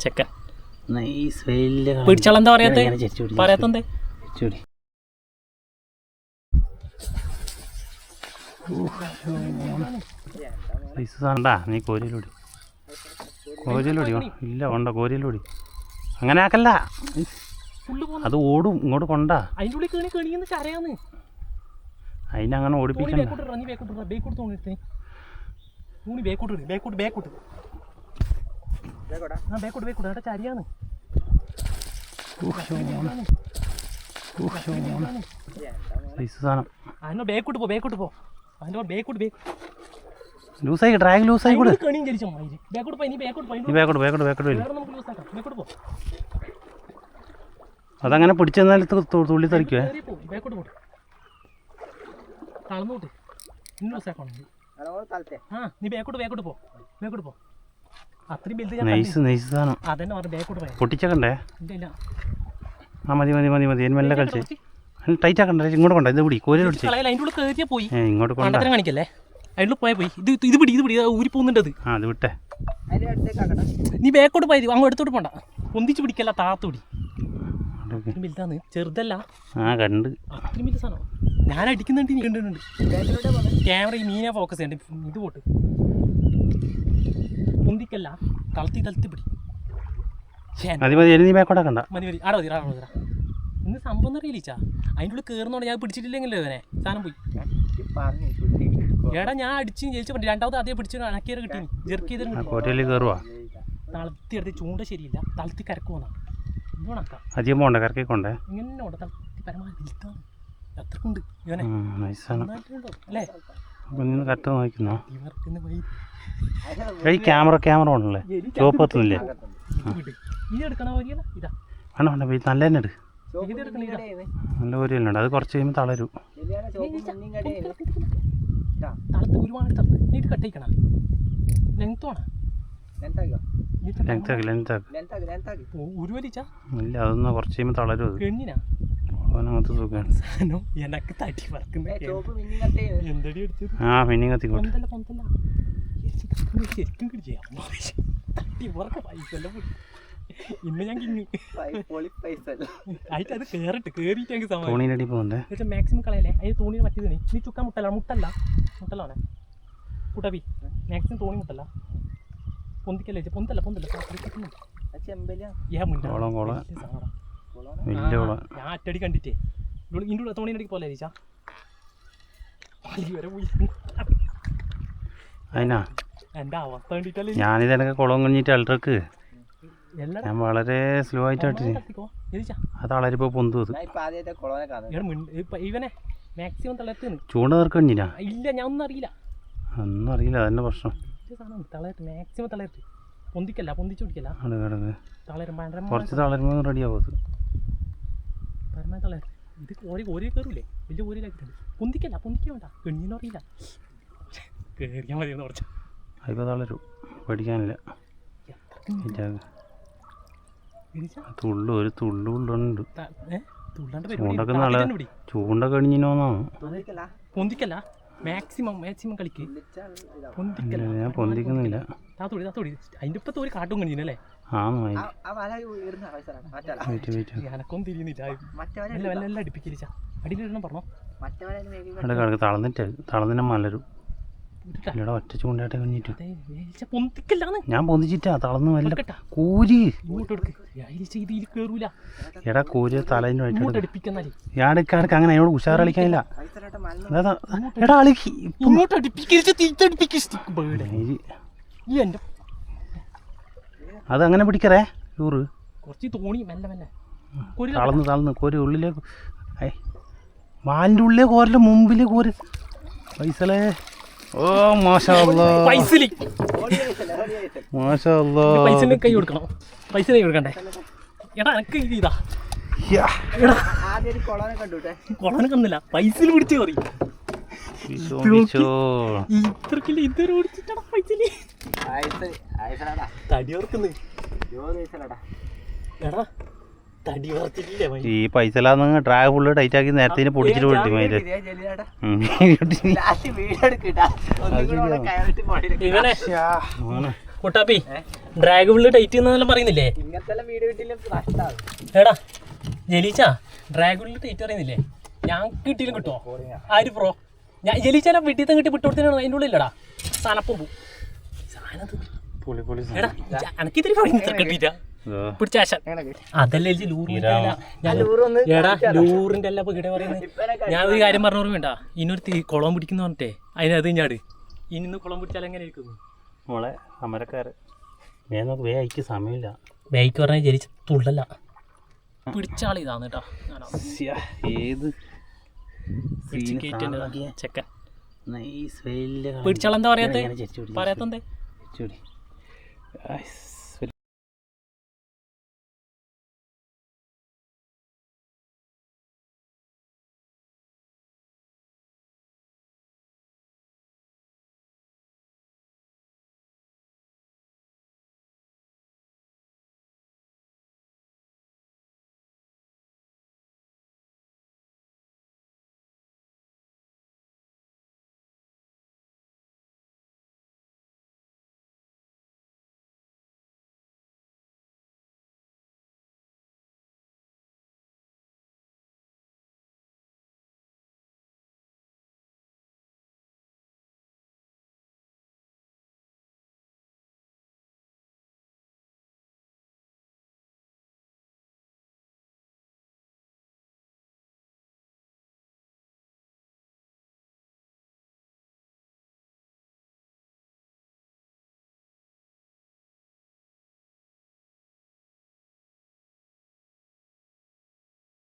ചെക്കൻ. പിടിച്ചാളെന്താ പറയാത്തെ? പറയാത്തെന്തേ. നീ കോരിയിലൂടി. കോരിയിലൂടി? ഇല്ല കൊണ്ട കോരിയിലൂടി. അങ്ങനെ ആക്കല്ല. അത് ഓടും ഇങ്ങോട്ട് കൊണ്ടാ. അതിനങ്ങനെ ഓടിപ്പിക്കണ്ട. ആ ബേക്കോട്ട് ബേക്കോട്ട് അവിടെ ചരിയാന്ന് നൈസ് സാധനം അതിനോ ബേക്കോട്ട് പോ ബേക്കോട്ട് പോ അതിന്റെ ബേക്കോട്ട് ബേക്ക് ലൂസായി ഡ്രാഗ് ലൂസായി കൂടെ കണിയും ചരിച്ചോ മയിൽ ബേക്കോട്ട് പോയി നീ ബേക്കോട്ട് പോയി നീ ബേക്കോട്ട് ബേക്കോട്ട് ബേക്കോട്ട് വരും നമുക്ക് യൂസ് ബേക്കോട്ട് പോ അതങ്ങനെ പിടിച്ചെന്നാൽ തുള്ളി തെറിക്കുവേ ബേക്കോട്ട് പോട്ട് ഇന്ന് ആ നീ ബേക്കോട്ട് ബേക്കോട്ട് പോ ബേക്കോട്ട് പോ നൈസ് നൈസ് സാധനം. പൊട്ടിച്ചക്കണ്ടേ? ആ മതി മതി മതി മതി. മെല്ലെ കളിച്ച്. ടൈറ്റ് ആക്കണ്ടേ. ഇങ്ങോട്ട് കൊണ്ട. ഇത് പിടി. കോരി പിടിച്ച്. ഇങ്ങോട്ട് കൊണ്ട. കാണിക്കല്ലേ? അതിന്റെ ഉള്ളിൽ പോയാ പോയി. ഇത് ഇത് പിടി ഇത് പിടി. ഊരി പോകുന്നുണ്ട് അത്. ആ അത് വിട്ടെ. നീ ബേക്കോട്ട് പോയി അങ്ങോട്ട് എടുത്തോട്ട് പോണ്ട. പൊന്തിച്ച് പിടിക്കല്ല താത്ത് പിടി. വലുതാന്ന് ചെറുതല്ല. ആ കണ്ട്. അത്രയും വലിയ സാധനം. ഞാൻ അടിക്കുന്നുണ്ട് ക്യാമറ ഈ മീനെ ഫോക്കസ് ചെയ്യണ്ട. ഇത് പോട്ട്. പൊന്തിക്കല്ല. തളത്തി തളത്തി പിടി. ശ്ശേ, മതി മതി ഇനി നീ ബേക്കോട്ടാക്കണ്ട മതി മതി. ആടെ മതി ആടെ മതി ഇന്ന് സംഭവം ഒന്നും അറിയില്ല അതിന്റെ ഉള്ളിൽ കയറുന്നോണ്ട് ഞാൻ പിടിച്ചിട്ടില്ലെങ്കിലോ ഇവനെ. സാധനം പോയി. എടാ ഞാൻ അടിച്ച് ജയിച്ചു പറ്റി രണ്ടാമത് അതേ പിടിച്ചു അണക്കിയത് കിട്ടി. ജെർക്ക് ചെയ്തിട്ടുണ്ട് കയറുവാ തളത്തി എടുത്ത് ചൂണ്ട ശരിയില്ല. തളത്തി കരക്ക് പോന്നാ. അധികം പോണ്ടേ ഇങ്ങനെ ഉണ്ട്? തളത്തി പരമാവധി അത്രക്കുണ്ട്. ഇവനെ. അല്ലേ? അപ്പം കട്ട് കറക്റ്റ് നോക്കുന്നോ ഈ ക്യാമറ ക്യാമറ ഉണ്ടല്ലേ ചുവപ്പ് എത്തുന്നില്ലേ ഇത് വിട്. ഇത് എടുക്കണ പോലെയല്ല ഇതാ. വേണ്ട വേണ്ട പോയി നല്ല തന്നെ എടുക്കണ നല്ല ഉണ്ട് അത് കുറച്ച് കഴിയുമ്പോൾ തളരും. ഇല്ല അതൊന്ന് കുറച്ച് കഴിയുമ്പോൾ തളരും അത്. അവനകത്ത് സുഖമാണ് സാധനം എനക്ക് തട്ടി പറക്കുന്ന എന്തടി എടുത്തത്? ആ പിന്നെ കത്തിക്കോട്ടെ ശരിക്കും തട്ടി പറക്ക പൈസ ഇന്ന് ഞാൻ കിങ്ങി ആയിട്ട് അത് കേറിട്ട് കേറിയിട്ട് എനിക്ക് സമയം മാക്സിമം കളയല്ലേ? അതിന് തോണി നീ ചുക്കാൻ മുട്ടല്ല മുട്ടല്ല. മുട്ടല്ലാണ് കുട്ടവി മാക്സിമം തോണി മുട്ടല്ല. പൊന്തിക്കല്ലേ പൊന്തല്ല പൊന്തല്ല. ഏ മുണ്ട കോളം, കോളം. വലിയ ഞാൻ അറ്റടി കണ്ടിട്ടേ. ഇതിന്റെ ഉള്ള തോണീനടിക്ക് പോലെ ചേച്ചാ വരെ പോയി. അതിനാ എന്റെ അവസ്ഥ കണ്ടിട്ടല്ലേ? ഞാനിതെനക്ക് കുളം കഴിഞ്ഞിട്ട് അൾട്രക്ക് ഞാൻ വളരെ സ്ലോ ആയിട്ട് അത് തളരിപ്പോൾ പൊന്തു അത്. ഇവനെ മാക്സിമം തളർത്ത് ചൂണ്ട തീർക്കഴിഞ്ഞില്ല ഇല്ല ഞാൻ ഒന്നും അറിയില്ല. ഒന്നും അറിയില്ല അതന്നെ പ്രശ്നം. മാക്സിമം തളർത്ത്. പൊന്തിക്കല്ല പൊന്തിച്ചു പിടിക്കല്ല കുറച്ച് തളരുമ്പോൾ റെഡിയാവും അത്. തളർത്ത് ഇത് ഓരോ ഓരോ കയറൂലേ? വലിയ ഓരിയിലാക്കിയിട്ടുണ്ട് പൊന്തിക്കല്ല പൊന്തിക്കാൻ വേണ്ട. കെണ്ണിന്ന് അറിയില്ല കയറിയാൽ മതി കുറച്ച് അതിപ്പോൾ തളരും. പഠിക്കാനില്ല തുള്ളു ഒരു തുള്ളു ഉള്ളുണ്ട്. തുള്ളാണ്ട് ചൂണ്ടൊക്കെ ചൂണ്ട കഴിഞ്ഞിനോന്നാ പൊന്തിക്കല്ല. മാക്സിമം മാക്സിമം കളിക്ക്. ഞാൻ പൊന്തിക്കുന്നില്ല. താത്തോടി താത്തോടി അതിന്റെ ഇപ്പത്തെ ഒരു കാട്ടും വെയിറ്റ് എനക്കൊന്നും തിരിയുന്നില്ല അടുപ്പിക്കില്ല അടിയിലിടണം പറഞ്ഞോ. തളന്നിട്ട് തളന്നിനെ മലരും. ഇല്ലടാ ഒറ്റ ചൂണ്ടായിട്ട് കഴിഞ്ഞിട്ട് ഞാൻ പൊന്തിച്ചിട്ടാ തളർന്ന് വല്ല. കൂരി എടാ കൂരി തലേന്റെ ഞാടക്കാർക്ക് അങ്ങനെ അതിനോട് ഉഷാർ കളിക്കാനില്ല. എടാ അളിക്ക് അത് അങ്ങനെ പിടിക്കറേ ചൂറ്. കുറച്ച് തോണി മെല്ലെ മെല്ലെ. ഒരു തളന്ന് തളന്ന് കോരി ഉള്ളിലേക്ക് വാലിന്റെ ഉള്ളിലെ കോരൽ മുമ്പിൽ കോര്. പൈസലേ ഓ മാഷാ. പൈസലി. മാഷാ അല്ലാ. പൈസ കൈ കൊടുക്കണം. പൈസ കൈ കൊടുക്കണ്ടേ? എടാ എനക്ക് ഇത് ഇതാ. യാ. എടാ. കൊളനെ പൈസയിൽ പിടിച്ച് പൈസലി ഈശോ, ഈശോ. ഇത്രക്കില്ല? ഇതൊരു പിടിച്ചിട്ടാ പൈസലി? തടി ഓർക്കുന്നു. എടാ? ഈ പൈസലാന്ന് ഡ്രാഗ് ഫുള്ള് ടൈറ്റ് ആക്കി നേരത്തെ പൊടിച്ചിട്ട് മയിൽ. കുട്ടാപ്പി ഡ്രാഗ് ഫുള്ള് ടൈറ്റ് എന്നെല്ലാം പറയുന്നില്ലേ? എടാ ജലീച്ച ഡ്രാഗ് ഫുള്ള് ടൈറ്റ് പറയുന്നില്ലേ? ഞാൻ കിട്ടിയില്ല കിട്ടുമോ ആര് പ്രോ ഞാൻ ജലീച്ചാലെ വീട്ടിൽ തന്നെ കിട്ടി വിട്ടുകൊടുത്തിനാണ് അതിന്റെ ഉള്ളില്ലടാ സാനപ്പം പോ. സാധനം എടാ പറയുന്നത് കിട്ടിയിട്ടാ? അതല്ലേ ചേച്ചി ലൂറിന്റെ അല്ല. ഞാൻ ഇവിടെ പറയുന്നത്. ഒരു കാര്യം പറഞ്ഞു വേണ്ട ഇനൊരു കുളം പിടിക്കുന്ന പറഞ്ഞിട്ടേ. അതിനത് അത് ഞാട് ഇനി കുളം പിടിച്ചാൽ എങ്ങനെ ഇരിക്കുന്നു മോളെ അമരക്കാര്. വേക്ക് നോക്ക് വേ അയക്ക് സമയമില്ല. വേക്ക് പറഞ്ഞാൽ ജനിച്ച തുള്ളല്ല പിടിച്ച ആൾ ഇതാണ് കേട്ടോ. ഏത് ചെക്കൻ. നൈസ് പറയാത്തേ? പറയാത്ത